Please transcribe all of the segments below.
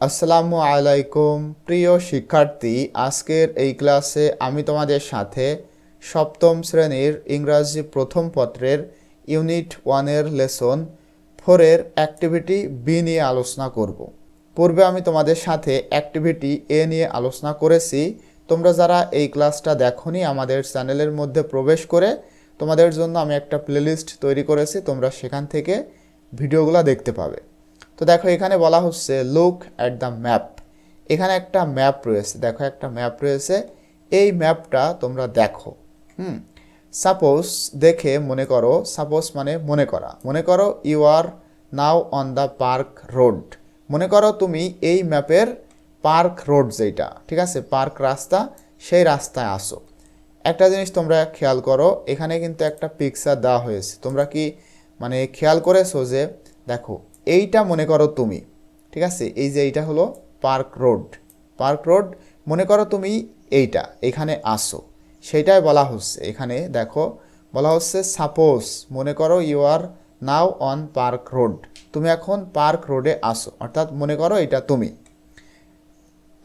আসসালামু আলাইকুম, প্রিয় শিক্ষার্থী। আজকের এই ক্লাসে আমি তোমাদের সাথে সপ্তম শ্রেণির ইংরাজি প্রথম পত্রের ইউনিট ওয়ানের লেসন ফোরের অ্যাক্টিভিটি বি নিয়ে আলোচনা করব। পূর্বে আমি তোমাদের সাথে অ্যাক্টিভিটি এ নিয়ে আলোচনা করেছি। তোমরা যারা এই ক্লাসটা দেখোনি, আমাদের চ্যানেলের মধ্যে প্রবেশ করে তোমাদের জন্য আমি একটা প্লেলিস্ট তৈরি করেছি। তোমরা সেখান থেকে ভিডিওগুলো দেখতে পাবে। তো দেখো এখানে বলা হচ্ছে লুক অ্যাট দ্য ম্যাপ এখানে একটা ম্যাপ রয়েছে, দেখো একটা ম্যাপ রয়েছে। এই ম্যাপটা তোমরা দেখো, হুম? সাপোজ দেখে মনে করো সাপোজ মানে মনে করা। মনে করো you are now on the park road মনে করো তুমি এই ম্যাপের পার্ক রোড যেটা ঠিক আছে? পার্ক রাস্তা, সেই রাস্তায় আসো। একটা জিনিস তোমরা খেয়াল করো, এখানে কিন্তু একটা পিকচার দেওয়া হয়েছে। তোমরা কি মানে খেয়াল করেছ যে, দেখো এইটা মনে করো তুমি, ঠিক আছে? এই যে এইটা হলো পার্ক রোড। পার্ক রোড মনে করো তুমি এইটা, এখানে আসো। সেইটাই বলা হচ্ছে। এখানে দেখো, বলা হচ্ছে সাপোজ মনে করো you are now on park road তুমি এখন পার্ক রোডে আসো, অর্থাৎ মনে করো এটা তুমি।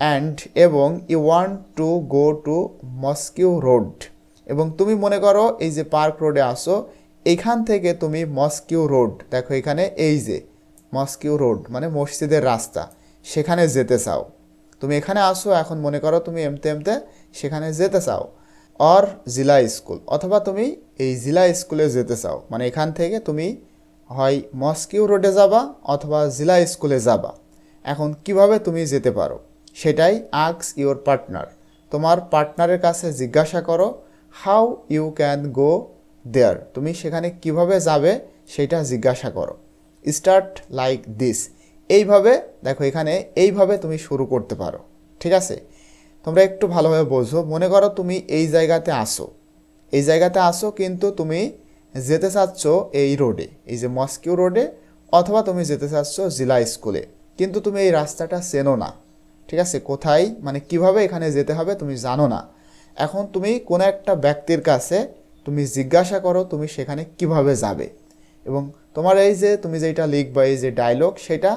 অ্যান্ড এবং you want to go to mosque road এবং তুমি মনে করো এই যে পার্ক রোডে আসো এইখান থেকে তুমি মস্কিউ রোড দেখো এখানে এই যে মস্কিউ রোড মানে মসজিদের রাস্তা। সেখানে যেতে চাও। তুমি এখানে আসো, এখন মনে করো তুমি এমতে এমতে সেখানে যেতে চাও। অর জিলা স্কুল, অথবা তুমি এই জিলা স্কুলে যেতে চাও। মানে এখান থেকে তুমি হয় মস্কিউ রোডে যাবা, অথবা জিলা স্কুলে যাবা। এখন কীভাবে তুমি যেতে পারো? সেটাই আক্স ইওর পার্টনার। তোমার পার্টনারের কাছে জিজ্ঞাসা করো, how you can go there? তুমি সেখানে কীভাবে যাবে, সেটা জিজ্ঞাসা করো। স্টার্ট লাইক দিস এইভাবে, দেখো এখানে এইভাবে তুমি শুরু করতে পারো। ঠিক আছে? তোমরা একটু ভালোভাবে বোঝো। মনে করো তুমি এই জায়গাতে আসো। এই জায়গাতে আসো কিন্তু তুমি যেতে চাচ্ছ এই রোডে এই যে মস্কিউ রোডে অথবা তুমি যেতে চাচ্ছ জিলা স্কুলে কিন্তু তুমি এই রাস্তাটা চেনো না। ঠিক আছে? কোথায় মানে কীভাবে এখানে যেতে হবে তুমি জানো না। এখন তুমি কোনো একটা ব্যক্তির কাছে তুমি জিজ্ঞাসা করো, তুমি সেখানে কীভাবে যাবে। এবং তোমার এই যে তুমি যেটা লিখবা, এই যে ডায়লগ সেটা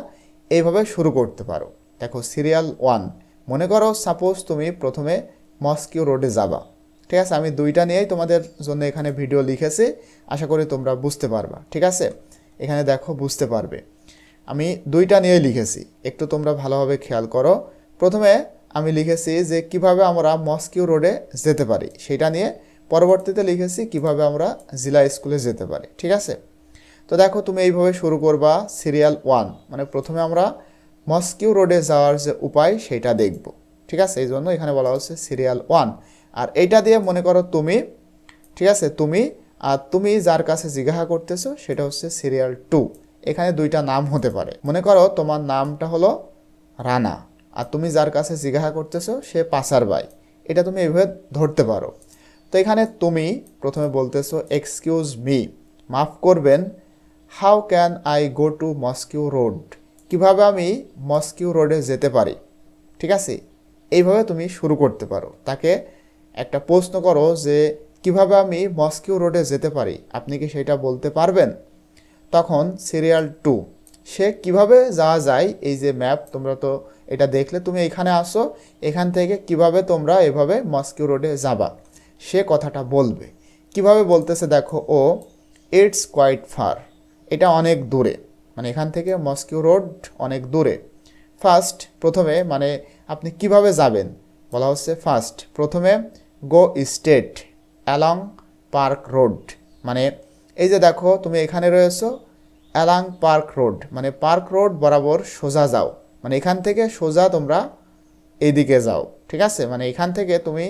এইভাবে শুরু করতে পারো। দেখো সিরিয়াল ওয়ান মনে করো সাপোজ তুমি প্রথমে মস্কিউ রোডে যাবা। ঠিক আছে? আমি দুইটা নিয়েই তোমাদের জন্য এখানে ভিডিও লিখেছি। আশা করি তোমরা বুঝতে পারবা। ঠিক আছে? এখানে দেখো, বুঝতে পারবে। আমি দুইটা নিয়েই লিখেছি। একটু তোমরা ভালোভাবে খেয়াল করো। প্রথমে আমি লিখেছি যে কীভাবে আমরা মস্কিউ রোডে যেতে পারি। সেটা নিয়ে পরবর্তীতে লিখেছি কীভাবে আমরা জিলা স্কুলে যেতে পারি। ঠিক আছে? তো দেখো তুমি এইভাবে শুরু করবা সিরিয়াল ওয়ান। মানে প্রথমে আমরা মস্কিউ রোডে যাওয়ার যে উপায় সেটা দেখব। ঠিক আছে? এই জন্য এখানে বলা হচ্ছে সিরিয়াল ওয়ান। আর এইটা দিয়ে মনে করো তুমি, ঠিক আছে? তুমি, আর তুমি যার কাছে জিজ্ঞাসা করতেছো সেটা হচ্ছে সিরিয়াল টু। এখানে দুইটা নাম হতে পারে। মনে করো তোমার নামটা হলো রানা, আর তুমি যার কাছে জিজ্ঞাসা করতেছো সে পাসার বাই এটা তুমি এইভাবে ধরতে পারো। তো এখানে তুমি প্রথমে বলতেছো এক্সকিউজ মি মাফ করবেন how can I go to mosque road কীভাবে আমি মস্কিউ রোডে যেতে পারি? ঠিক আছে? এইভাবে তুমি শুরু করতে পারো। তাকে একটা প্রশ্ন করো যে, কীভাবে আমি মস্কিউ রোডে যেতে পারি? আপনি কি সেটা বলতে পারবেন? তখন সিরিয়াল টু সে কীভাবে যাওয়া যায়? এই যে ম্যাপ তোমরা তো এটা দেখলে তুমি এখানে আসো। এখান থেকে কীভাবে তোমরা এভাবে মস্কিউ রোডে যাবা? সে কথাটা বলবে। কীভাবে বলতেছে দেখো, ও ইটস কোয়াইট ফার এটা অনেক দূরে। মানে এখান থেকে মস্কিউ রোড অনেক দূরে। ফার্স্ট প্রথমে মানে আপনি কীভাবে যাবেন? বলা হচ্ছে ফার্স্ট প্রথমে go straight along park road মানে এই যে দেখো, তুমি এখানে রয়েছো অ্যালাং পার্ক রোড মানে পার্ক রোড বরাবর সোজা যাও। মানে এখান থেকে সোজা তোমরা এইদিকে যাও। ঠিক আছে? মানে এখান থেকে তুমি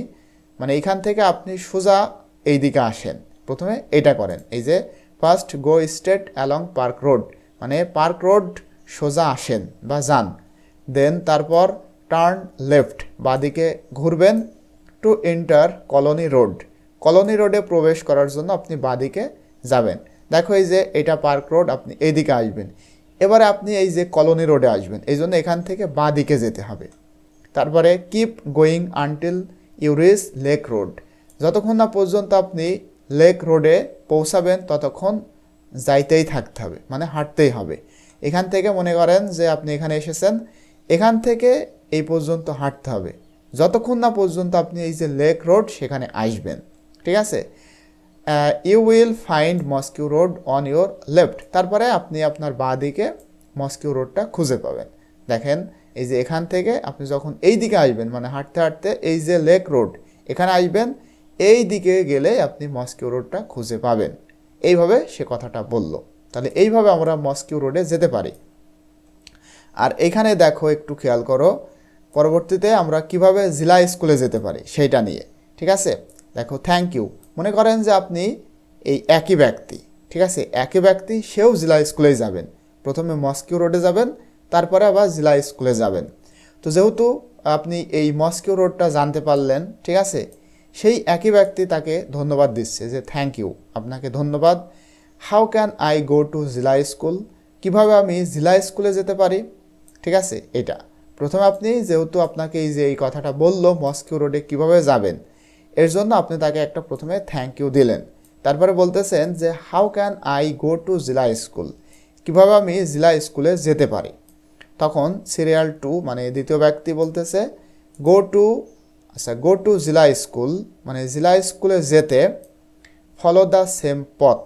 মানে এখান থেকে আপনি সোজা এইদিকে আসেন। প্রথমে এটা করেন। এই যে first go straight along park road মানে পার্ক রোড সোজা আসেন বা যান। দেন তারপর টার্ন লেফট বাদিকে ঘুরবেন to enter colony road colony রোডে প্রবেশ করার জন্য আপনি বাদিকে যাবেন। দেখো এই যে এটা পার্ক রোড আপনি এদিকে আসবেন। এবারে আপনি এই যে কলোনি রোডে আসবেন। এই জন্য এখান থেকে বাঁ দিকে যেতে হবে। তারপরে keep going until you reach lake road যতক্ষণ না পর্যন্ত আপনি লেক রোডে পৌঁছাবেন ততক্ষণ যাইতেই থাকতে হবে মানে হাঁটতেই হবে। এখান থেকে মনে করেন যে আপনি এখানে এসেছেন, এখান থেকে এই পর্যন্ত হাঁটতে হবে। যতক্ষণ না পর্যন্ত আপনি এই যে লেক রোড, সেখানে আসবেন, ঠিক আছে? You will find mosque road on your left তারপরে আপনি আপনার বাঁ দিকে মস্কিউ রোডটা খুঁজে পাবেন। দেখেন, এই যে এখান থেকে আপনি যখন এই দিকে আসবেন মানে হাঁটতে হাঁটতে এই যে লেক রোড, এখানে আসবেন এই দিকে গেলে আপনি মস্কিউ রোডটা খুঁজে পাবেন। এইভাবে সে কথাটা বলল। তাহলে এইভাবে আমরা মস্কিউ রোডে যেতে পারি। আর এখানে দেখো, একটু খেয়াল করো, পরবর্তীতে আমরা কীভাবে জেলা স্কুলে যেতে পারি সেইটা নিয়ে, ঠিক আছে? দেখো থ্যাংক ইউ মনে করেন যে আপনি এই একই ব্যক্তি, ঠিক আছে? একই ব্যক্তি, সেও জেলা স্কুলে যাবেন। প্রথমে মস্কিউ রোডে যাবেন, তারপরে আবার জেলা স্কুলে যাবেন। তো যেহেতু আপনি এই মস্কিউ রোডটা জানতে পারলেন, ঠিক আছে? সেই একই ব্যক্তি তাকে ধন্যবাদ দিচ্ছে যে থ্যাংক ইউ আপনাকে ধন্যবাদ। How can I go to জেলা স্কুল কীভাবে আমি জিলা স্কুলে যেতে পারি? ঠিক আছে, এটা। প্রথমে আপনি যেহেতু আপনাকে এই যে এই কথাটা বলল মস্কিউ রোডে কীভাবে যাবেন, এর জন্য আপনি তাকে একটা প্রথমে থ্যাংক ইউ দিলেন। তারপরে বলতেছেন যে how can I go to জিলা স্কুল কীভাবে আমি জিলা স্কুলে যেতে পারি? তখন সিরিয়াল টু মানে দ্বিতীয় ব্যক্তি বলতেছে গো টু আচ্ছা গো টু জিলা স্কুল মানে জিলা স্কুলে যেতে ফলো দ্য সেম পথ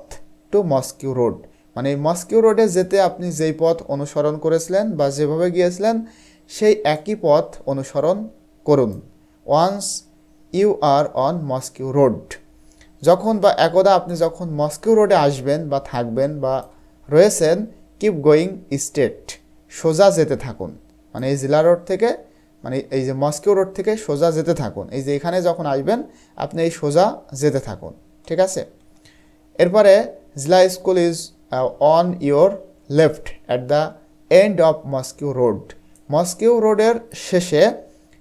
টু মস্কিউ রোড মানে মস্কিউ রোডে যেতে আপনি যেই পথ অনুসরণ করেছিলেন বা যেভাবে গিয়েছিলেন, সেই একই পথ অনুসরণ করুন। Once you are on mosque road যখন বা একদা আপনি যখন মস্কিউ রোডে আসবেন বা থাকবেন বা রয়েছেন কিপ গোয়িং স্টেট সোজা যেতে থাকুন। মানে এই জেলা রোড থেকে মানে এই যে মস্কিউ রোড থেকে সোজা যেতে থাকুন। এই যে এখানে যখন আসবেন, আপনি এই সোজা যেতে থাকুন, ঠিক আছে? এরপরে জেলা school is on your left at the end of mosque road. Mosque রোডের শেষে,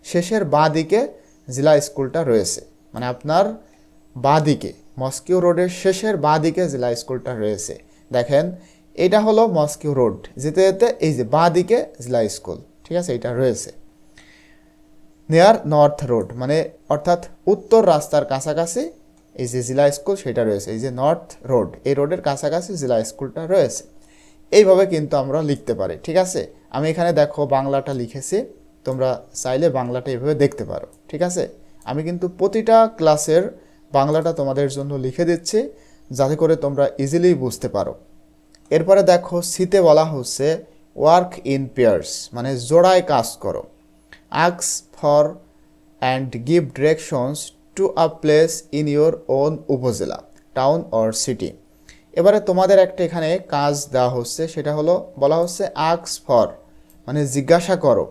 শেষের বাঁ দিকে জেলা স্কুলটা রয়েছে। মানে আপনার বাঁ দিকে মস্কিউ রোডের শেষের বাঁ দিকে জেলা স্কুলটা রয়েছে। দেখেন, এটা হলো মস্কিউ রোড। যেতে যেতে এই যে বাঁ দিকে জেলা স্কুল, ঠিক আছে? এটা রয়েছে। নেয়ার নর্থ রোড মানে অর্থাৎ উত্তর রাস্তার কাছাকাছি এই যে জেলা স্কুল সেটা রয়েছে, এই যে নর্থ রোড এই রোডের কাছাকাছি জেলা স্কুলটা রয়েছে। এইভাবে কিন্তু আমরা লিখতে পারি, ঠিক আছে? আমি এখানে দেখো বাংলাটা লিখেছি, তোমরা চাইলে বাংলাটা এভাবে দেখতে পারো, ঠিক আছে? আমি কিন্তু প্রতিটা ক্লাসের বাংলাটা তোমাদের জন্য লিখে দিচ্ছি, যাতে করে তোমরা ইজিলি বুঝতে পারো। এরপরে দেখো, শীতে বলা হচ্ছে ওয়ার্ক ইন পেয়ার্স মানে জোড়ায় কাজ করো। আক্স for and give directions to a place in your own upazila town or city এবারে তোমাদের একটা এখানে কাজ দেওয়া হচ্ছে, সেটা হলো, বলা হচ্ছে আক্স ফর মানে জিজ্ঞাসা করো।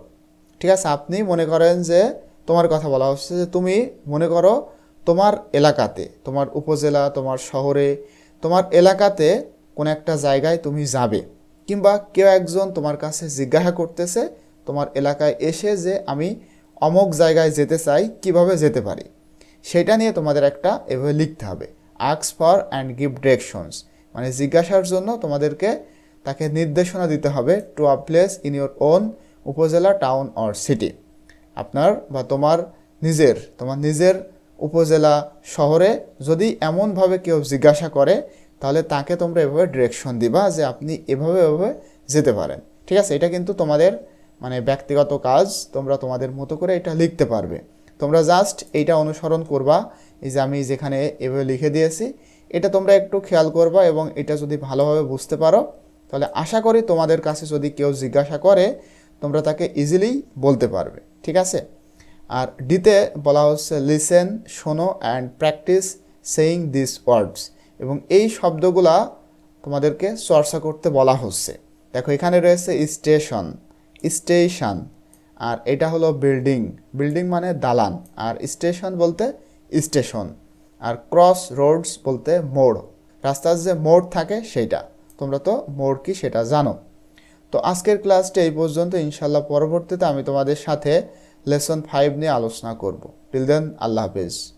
ঠিক আছে? আপনি মনে করেন যে, তোমার কথা বলা হচ্ছে যে তুমি মনে করো তোমার এলাকাতে, তোমার উপজেলা, তোমার শহরে, তোমার এলাকাতে কোন একটা জায়গায় তুমি যাবে, কিংবা কেউ একজন তোমার কাছে জিজ্ঞাসা করতেছে তোমার এলাকায় এসে যে আমি অমুক জায়গায় যেতে চাই, কীভাবে যেতে পারি? সেটা নিয়ে তোমাদের একটা এভাবে লিখতে হবে। আক্স ফর অ্যান্ড গিভ ডিরেকশনস মানে জিজ্ঞাসার জন্য তোমাদেরকে তাকে নির্দেশনা দিতে হবে to a place in your own upazila town or city আপনার বা তোমার নিজের তোমার নিজের উপজেলা শহরে যদি এমনভাবে কেউ জিজ্ঞাসা করে, তাহলে তাকে তোমরা এভাবে ডিরেকশন দিবা যে আপনি এভাবে এভাবে যেতে পারেন। ঠিক আছে? এটা কিন্তু তোমাদের মানে ব্যক্তিগত কাজ তোমরা তোমাদের মতো করে এটা লিখতে পারবে। তোমরা জাস্ট এইটা অনুসরণ করবা, এই যে আমি যেখানে এভাবে লিখে দিয়েছি, এটা তোমরা একটু খেয়াল করবা এবং এটা যদি ভালোভাবে বুঝতে পারো, তাহলে আশা করি তোমাদের কাছে যদি কেউ জিজ্ঞাসা করে, তোমরা তাকে ইজিলি বলতে পারবে, ঠিক আছে? আর ডিতে বলা হচ্ছে লিসেন শোনো and practise saying this words এবং এই শব্দগুলা তোমাদেরকে চর্চা করতে বলা হচ্ছে। দেখো, এখানে রয়েছে স্টেশন স্টেশন। আর এটা হলো বিল্ডিং। বিল্ডিং মানে দালান। আর স্টেশন বলতে স্টেশন। আর ক্রস রোডস বলতে মোড়। রাস্তার যে মোড় থাকে সেইটা। তোমরা তো মোড় কি সেটা জানো। তো আজকের ক্লাসটা এই পর্যন্ত। ইনশাল্লাহ পরবর্তীতে আমি তোমাদের সাথে লেসন ফাইভ নিয়ে আলোচনা করব। টিল দেন আল্লাহ হাফেজ।